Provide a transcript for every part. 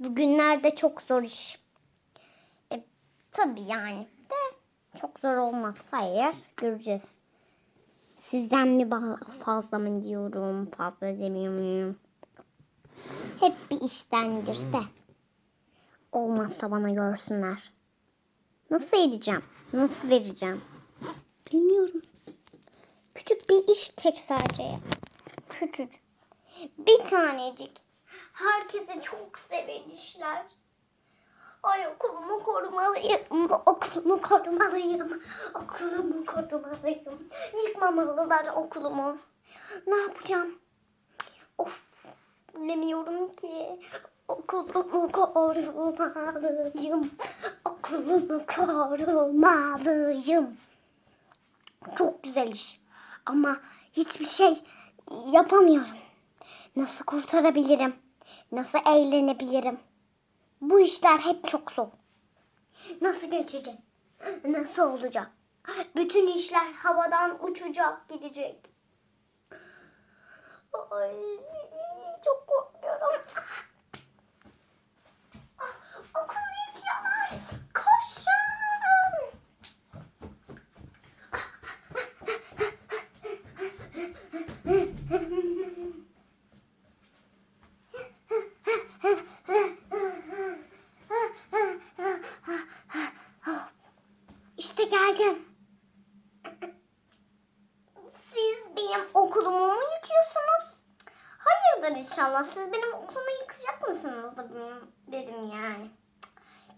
Bugünlerde çok zor iş. E, tabii yani de çok zor olmaz. Hayır göreceğiz. Sizden mi fazla mı diyorum, fazla demiyor muyum? Hep bir iştendir de. Olmazsa bana görsünler. Nasıl edeceğim? Nasıl vereceğim? Bilmiyorum. Küçük bir iş tek sadece. Küçük. Bir tanecik. Herkese çok seven işler. Ay okulumu korumalıyım. Okulumu korumalıyım. Okulumu korumalıyım. Yıkmamalılar okulumu. Ne yapacağım? Of. Bilemiyorum ki. Okulumu korumalıyım. Okulumu korumalıyım. Çok güzel iş. Ama hiçbir şey yapamıyorum. Nasıl kurtarabilirim? Nasıl eğlenebilirim? Bu işler hep çok zor. Nasıl geçecek? Nasıl olacak? Bütün işler havadan uçacak, gidecek. Ay, çok korkuyorum. Ah, Okulu yıkıyorlar. Koşun. İşte geldim. Siz benim okulumu mu yıkıyorsunuz? İnşallah. Siz benim okulumu yıkacak mısınız dedim yani.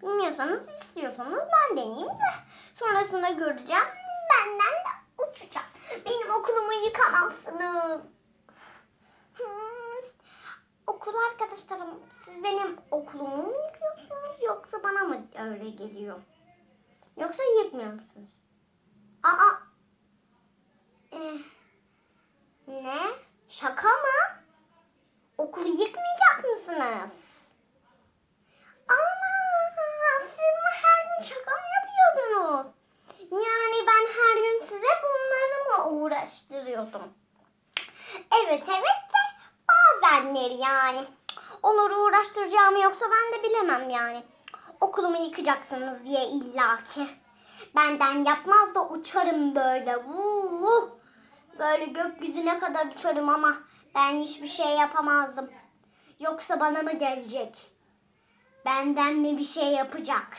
Bilmiyorsanız istiyorsanız ben deneyeyim de. Sonrasında göreceğim. Benden de uçacak. Benim okulumu yıkamazsınız. Hmm. Okul arkadaşlarım siz benim okulumu mu yıkıyorsunuz yoksa bana mı öyle geliyor? Yoksa yıkmıyor musunuz? Aa. Eh, ne? Şaka mısınız? Ana siz mi her gün şaka mı yapıyordunuz? Yani ben her gün size bunları mı uğraştırıyordum? Evet evet de bazenleri yani. Onları uğraştıracağımı yoksa ben de bilemem yani. Okulumu yıkacaksınız diye illaki. Benden yapmaz da uçarım böyle. Vuh! Böyle gökyüzüne kadar uçarım ama ben hiçbir şey yapamazdım. Yoksa bana mı gelecek? Benden mi bir şey yapacak?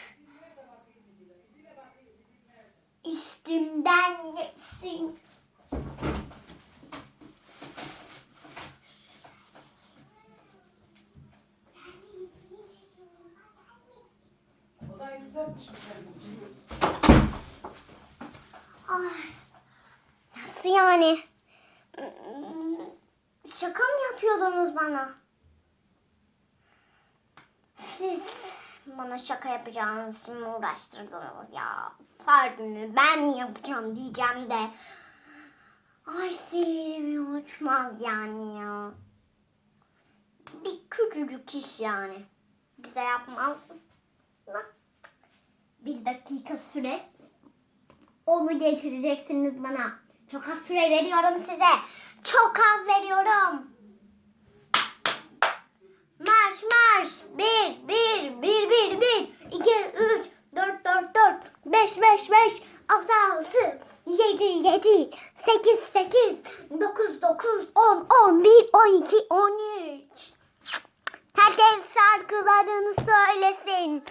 Üstümden geçsin. Ay. Nasıl yani? Hmm, Şaka mı yapıyordunuz bana? Siz bana şaka yapacağınız için uğraştırdınız ya? Pardon ben mi yapacağım diyeceğim de. Ay sinirim uçmaz yani ya. Bir küçücük iş yani. Bize yapmaz. Bir dakika süre onu getireceksiniz bana. Çok az süre veriyorum size. Çok az veriyorum. Marş marş. Bir, bir, bir, bir, bir. İki, üç, dört, dört, dört. Beş, beş, beş. Altı, altı. Yedi, yedi. Sekiz, sekiz. Dokuz, dokuz. On, on bir, on iki, on üç. Herkes şarkılarını söylesin.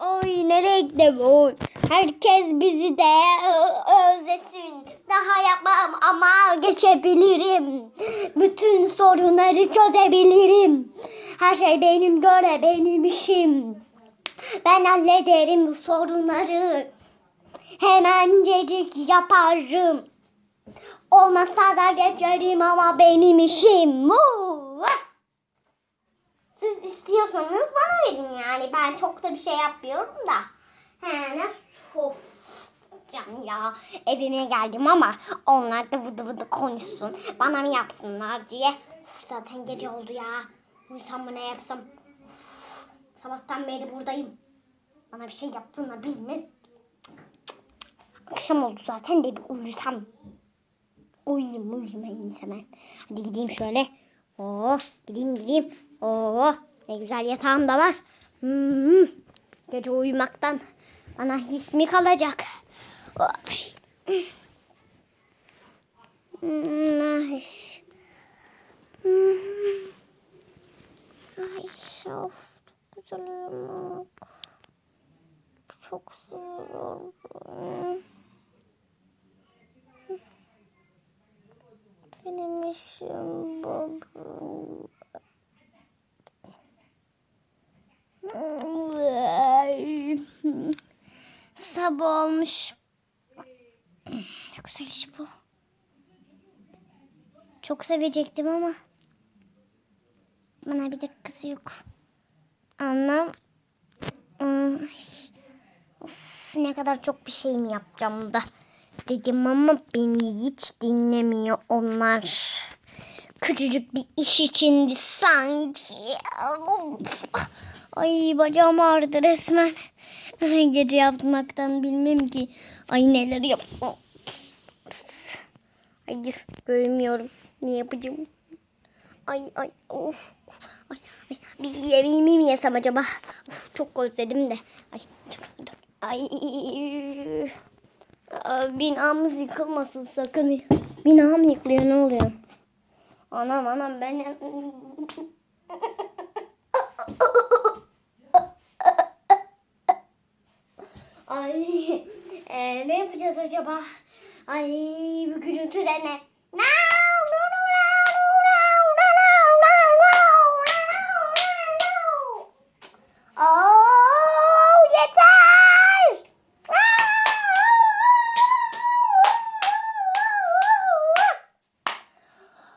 Oy nereye gidelim oy. Herkes bizi de özlesin. Daha yapmam ama geçebilirim. Bütün sorunları çözebilirim. Her şey benim göre benim işim. Ben hallederim bu sorunları. Hemencecik yaparım. Olmasa da geçerim ama benim işim. Siz istiyorsanız bana verin yani. Ben çok da bir şey yapmıyorum da. He ne of can ya. Evime geldim ama onlar da vıdı vıdı konuşsun. Bana mı yapsınlar diye. Uf, zaten gece oldu ya. Uyusam mı ne yapsam. Sabahtan beri buradayım. Bana bir şey yaptığını bilmez. Akşam oldu zaten de bir uyusam. Uyuyayım uyumayayım hemen. Hadi gideyim şöyle. Oh gideyim gideyim. Oh Ne güzel yatağım da var. Hmm. Gece uyumaktan bana his mi kalacak? Ay. Ay. Of güzel uyumak. Çok seviyorum. Benim işim. Ay. Sabah olmuş. Çok güzel iş bu. Çok sevecektim ama bana bir dakikası yok. Anlam. Ay. Of, ne kadar çok bir şey mi yapacağım da dedim ama beni hiç dinlemiyor onlar. Küçücük bir iş içindi sanki. Ay bacağım ağrıdı resmen. Gece yapmaktan bilmem ki. Ay neler yapsam. Hayır göremiyorum. Ne yapacağım? Ay ay of. Ay, ay, bir yemeğimi mi yesem acaba? Of, çok özledim de. Ay, ay. Binamız yıkılmasın sakın. Binam yıkılıyor ne oluyor? Anam anam ben... Ay e, ne yapacağız acaba? Ay bu gürültü de ne? Oh, yeter!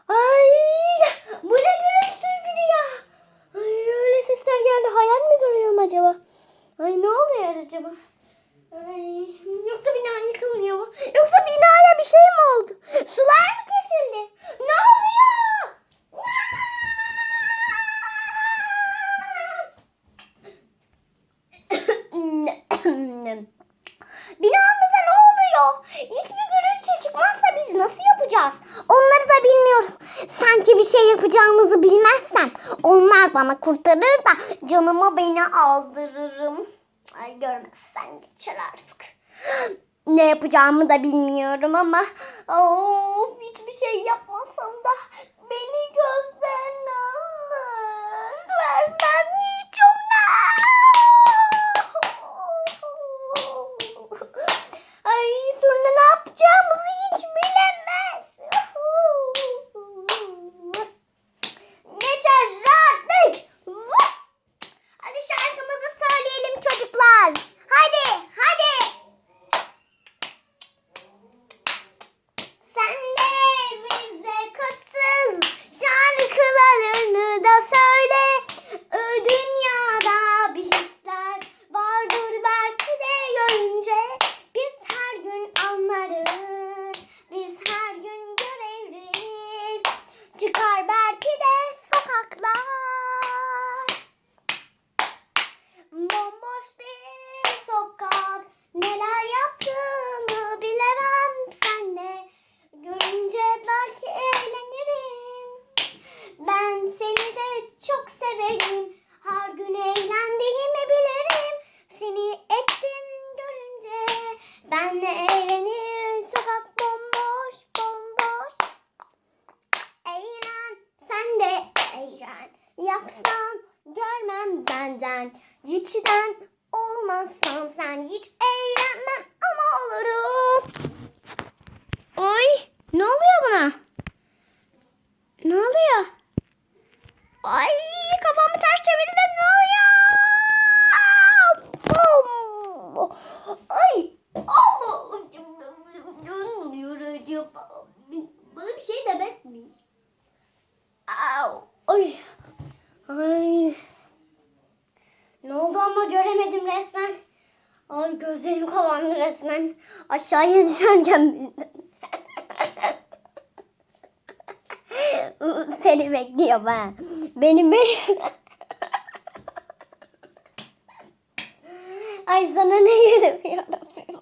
Ay, bu ne gürültüydü ya? Ay, öyle sesler geldi. Hayal mi görüyorum acaba? Ay ne oluyor acaba? Yoksa bina yıkılmıyor mu? Yoksa binaya bir şey mi oldu? Sular mı kesildi? Ne oluyor? Binamıza ne oluyor? Hiçbir gürültü çıkmazsa biz nasıl yapacağız? Onları da bilmiyorum. Sanki bir şey yapacağımızı bilmezsem onlar bana kurtarır da canıma beni aldırırım. Ay görmezsen geçer artık. Ne yapacağımı da bilmiyorum ama of, hiçbir şey yapmasam da beni gözden alır. Vermem hiç ona. Ay sonra ne yapacağımızı hiç bilemez. anne Aşağıya düşerken Seni bekliyor ben. Benim benim. Ay sana ne yedim yarabbim.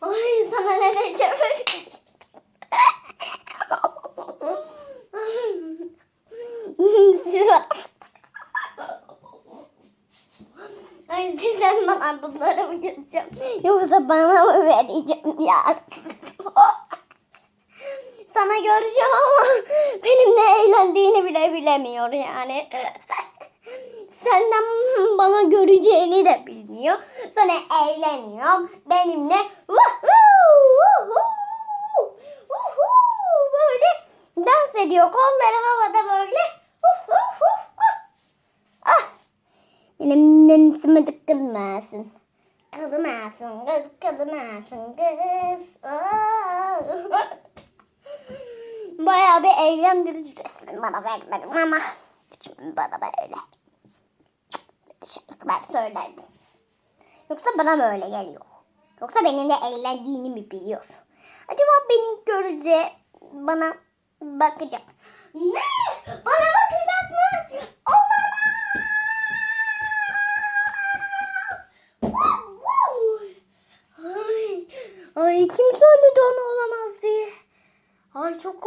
Ay sana ne diyeceğim. Ben bunları mı göreceğim? Yoksa bana mı vereceğim ya? Sana göreceğim ama benim ne eğlendiğini bile bilemiyor yani. Senden bana göreceğini de bilmiyor. Sonra eğleniyor. Benimle böyle dans ediyor. Kolları havada böyle. Benim nensime de kırmasın. Kırmasın kız, kırmasın kız. Bayağı bir eğlendirici resmen bana vermedim ama şimdi bana böyle şarkılar söylerdim. Yoksa bana böyle geliyor. Yoksa benim de eğlendiğini mi biliyor? Acaba beni görünce bana bakacak. Ne? Bana bakacak mı? Ay çok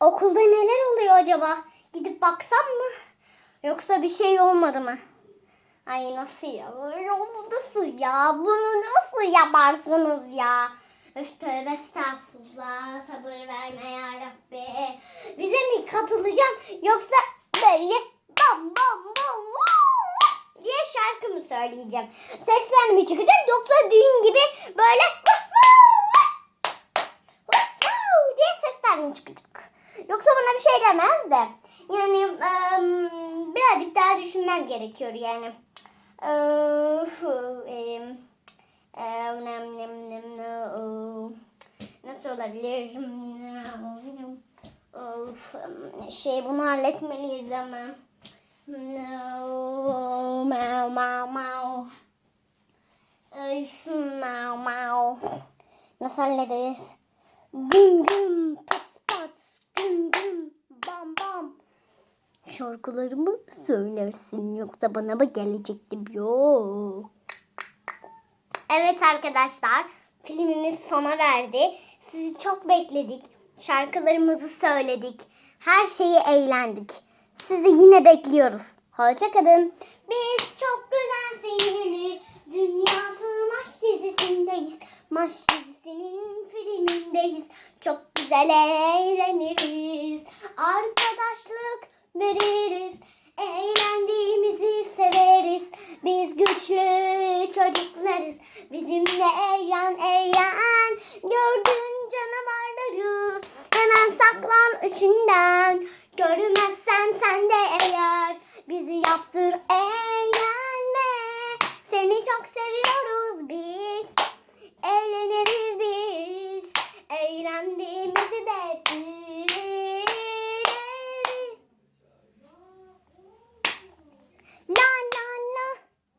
Okulda neler oluyor acaba? Gidip baksam mı? Yoksa bir şey olmadı mı? Ay nasıl ya? Böyle Nasıl ya? Bunu nasıl yaparsınız ya? Öf tövbe estağfurullah. Sabır verme ya Rabbi. Bize mi katılacaksın? Yoksa böyle bam bam bam diye şarkı söyleyeceğim? Sesler mi çıkacak? Yoksa düğün gibi böyle diye sesler mi çıkacak? Yoksa bana bir şey demez de. Yani birazcık daha düşünmem gerekiyor yani. Nasıl olabilir? Em, şey bunu halletmeliyiz ama. No, mau mau mau. Öf, mau mau. Nasıl hallederiz? Güm güm pat pat güm güm bam bam. Şarkılarımı söylersin yoksa bana mı gelecektim yok. Evet arkadaşlar filmimiz sona verdi. Sizi çok bekledik. Şarkılarımızı söyledik. Her şeyi eğlendik. Sizi yine bekliyoruz. Hoşçakalın. Biz çok güzel seyirli dünyası maç dizisindeyiz. Maç dizisinin filmindeyiz. Çok güzel eğleniriz. Arkadaşlık veririz. Eğlendiğimizi severiz. Biz güçlü çocuklarız. Bizimle eğlen eğlen. Gördün canavarları. Hemen saklan içinden. Görmezsen sen de eğer. Bizi yaptır eğlenme. Seni çok seviyoruz biz. Eğleniriz biz. Eğlendiğimizi de